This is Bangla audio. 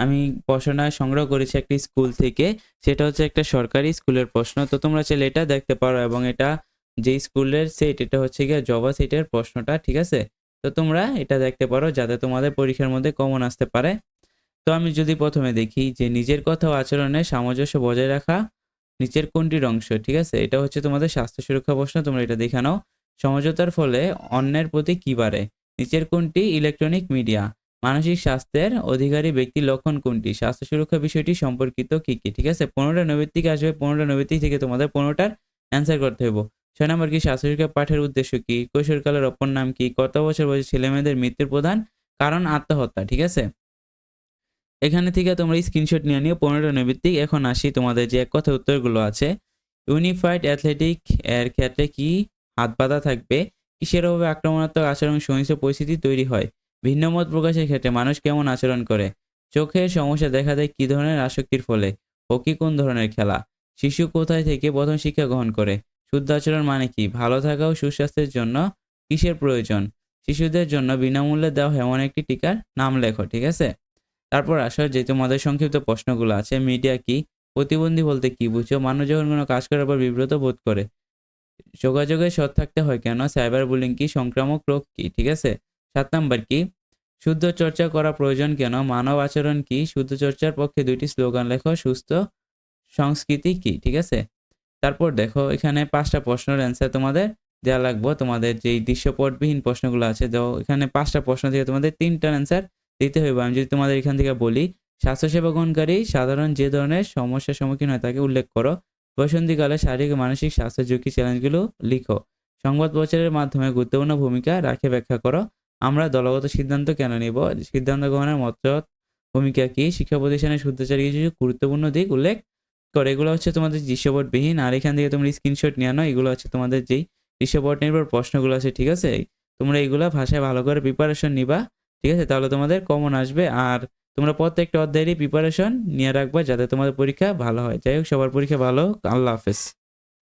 আমি প্রশ্নটা সংগ্রহ করেছি একটি স্কুল থেকে। সেটা হচ্ছে একটা সরকারি স্কুলের প্রশ্ন। তো তোমরা চাইলে এটা দেখতে পারো এবং এটা যে স্কুলের সেট এটা হচ্ছে গিয়ে জবা সেটের প্রশ্নটা, ঠিক আছে? তো তোমরা এটা দেখতে পারো যাতে তোমাদের পরীক্ষার মধ্যে কমন আসতে পারে। তো আমি যদি প্রথমে দেখি যে নিজের কথা ও আচরণে সামঞ্জস্য বজায় রাখা নিচের কোনটির অংশ, ঠিক আছে? এটা হচ্ছে তোমাদের স্বাস্থ্য সুরক্ষা প্রশ্ন, তোমরা এটা দেখে নাও। সমঝোতার ফলে অন্যের প্রতি কী বাড়ে? নিচের কোনটি? ইলেকট্রনিক মিডিয়া মানসিক স্বাস্থ্যের অধিকারী ব্যক্তির লক্ষণ কোনটি? স্বাস্থ্য সুরক্ষা বিষয়টি সম্পর্কিত কি কি? ঠিক আছে? পনেরোটা নৈবিত্তিক আসবে, পনেরোটা নৈবিত্তিক থেকে তোমাদের পনেরোটার অ্যান্সার করতে হইব। ছয় নম্বর কি? স্বাস্থ্য সুরক্ষা পাঠের উদ্দেশ্য কি? কৈশোরকালের অপর নাম কি? কত বছর বয়সী ছেলেমেয়েদের মৃত্যুর প্রধান কারণ আত্মহত্যা? ঠিক আছে? এখানে থেকে তোমরা স্ক্রিনশট নিয়ে নিও, পনেরোটা নৈবিত্তিক এখন আসি তোমাদের যে এক কথা উত্তরগুলো আছে। ইউনিফাইড অ্যাথলেটিক এর ক্ষেত্রে কি হাত বাঁধা থাকবে? কিসের অভাবে আক্রমণাত্মক আচরণ সহিংস পরিস্থিতি তৈরি হয়? ভিন্ন মত প্রকাশের ক্ষেত্রে মানুষ কেমন আচরণ করে? চোখের সমস্যা দেখা দেয় কী ধরনের আসক্তির ফলে? হকি কোন ধরনের খেলা? শিশু কোথায় থেকে প্রথম শিক্ষা গ্রহণ করে? শুদ্ধ আচরণ মানে কি? ভালো থাকা ও সুস্বাস্থ্যের জন্য কিসের প্রয়োজন? শিশুদের জন্য বিনামূল্যে দেওয়া এমন একটি টিকার নাম লেখো, ঠিক আছে? তারপর আসো, যে তোমাদের সংক্ষিপ্ত প্রশ্নগুলো আছে, মিডিয়া কি? প্রতিবন্ধী বলতে কি বুঝো? মানুষ যখন কোনো কাজ করার পর বিব্রত বোধ করে যোগাযোগে সৎ থাকতে হয় কেন? সাইবার বুলিং কি? সংক্রামক রোগ কি? ঠিক আছে? সাত নম্বর কি? শুদ্ধ চর্চা করা প্রয়োজন কেন? মানব আচরণ কি? শুদ্ধ চর্চার পক্ষে দুইটি স্লোগান লেখো, সুস্থ সংস্কৃতি কি? ঠিক আছে? তারপর দেখো, এখানে পাঁচটা প্রশ্নের অ্যান্সার তোমাদের দেওয়া লাগবো। তোমাদের যেই দৃশ্যপটবিহীন প্রশ্নগুলো আছে, তো এখানে পাঁচটা প্রশ্ন থেকে তোমাদের তিনটার অ্যান্সার দিতে হইবে। আমি যদি তোমাদের এখান থেকে বলি স্বাস্থ্যসেবা গ্রহণকারী সাধারণ যে ধরনের সমস্যার সম্মুখীন হয় তাকে উল্লেখ করো। বসন্তীকালে শারীরিক মানসিক স্বাস্থ্য ঝুঁকি চ্যালেঞ্জগুলো লিখো। সংবাদ প্রচারের মাধ্যমে গুরুত্বপূর্ণ ভূমিকা রাখে ব্যাখ্যা করো। আমরা দলগত সিদ্ধান্ত কেন নিব? সিদ্ধান্ত গ্রহণের মত ভূমিকা কি? শিক্ষা প্রতিষ্ঠানের শুদ্ধাচারী কিছু গুরুত্বপূর্ণ দিক উল্লেখ করে। এগুলো হচ্ছে তোমাদের দৃশ্যপটবিহীন। আর এখান থেকে তোমরা স্ক্রিনশট নিয়ে আনো এগুলো হচ্ছে তোমাদের যেই দৃশ্যপট নির্ভর প্রশ্নগুলো আছে, ঠিক আছে? তোমরা এইগুলো ভাষায় ভালো করে প্রিপারেশন নিবা, ঠিক আছে? তাহলে তোমাদের কমন আসবে। আর তোমরা প্রত্যেকটা অধ্যায়েরই প্রিপারেশন নিয়ে রাখবা যাতে তোমাদের পরীক্ষা ভালো হয়। যাই হোক, সবার পরীক্ষা ভালো। আল্লাহ হাফেজ।